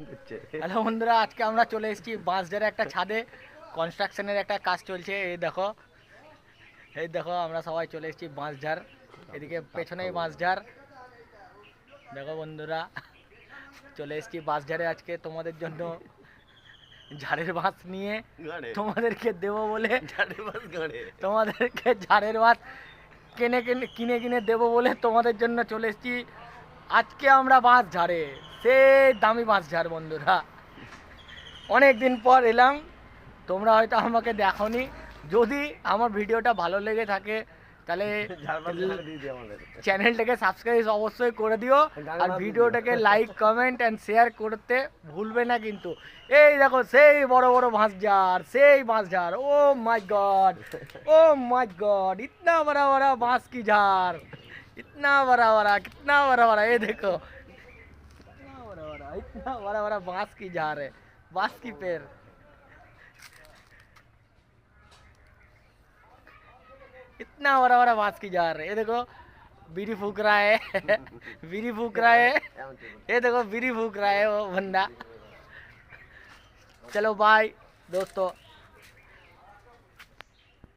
Hello বন্ধুরা আজকে আমরা চলে এসেছি বাঁশঝাড়ে একটা ছাদে। কনস্ট্রাকশনের একটা কাজ চলছে এই দেখো। এই দেখো আমরা সবাই চলে এসেছি বাঁশঝাড় এদিকে পেছনেই বাঁশঝাড় দেখো বন্ধুরা চলে এসেছি বাঁশঝাড়ে আজকে তোমাদের জন্য ঝাড়ের বাঁশ নিয়ে। তোমাদেরকে দেবো বলে। তোমাদেরকে ঝাড়ের বাঁশ কিনে কিনে কিনে কিনে দেবো বলে তোমাদের জন্য চলে এসেছি। আজকে আমরা বাঁশ ঝাড়ে। সেই দামি বাঁশ ঝাড় বন্ধুরা অনেক দিন পর এলাম তোমরা হয়তো আমাকে দেখোনি যদি আমার ভিডিওটা ভালো লেগে থাকে তাহলে চ্যানেলটাকে সাবস্ক্রাইব অবশ্যই করে দিও আর ভিডিওটাকে লাইক কমেন্ট অ্যান্ড শেয়ার করতে ভুলবে না কিন্তু এই দেখো সেই বড় বড় বাঁশ ঝাড় সেই বাঁশ ঝাড় ও মাই গড ও মাই गॉड इतना बड़ा बड़ा बांस की झाड़ इतना बड़ा बड़ा कितना बड़ा बड़ा ये देखो इतना बड़ा बड़ा इतना बड़ा बड़ा बाँस की झार है, बाँस की पेड़ इतना बड़ा बड़ा बाँस की झार है। ये देखो बीरी फूक रहा है, बीड़ी फूक रहा है। ये देखो बीरी फूक रहा है वो बंदा। चलो बाय दोस्तों।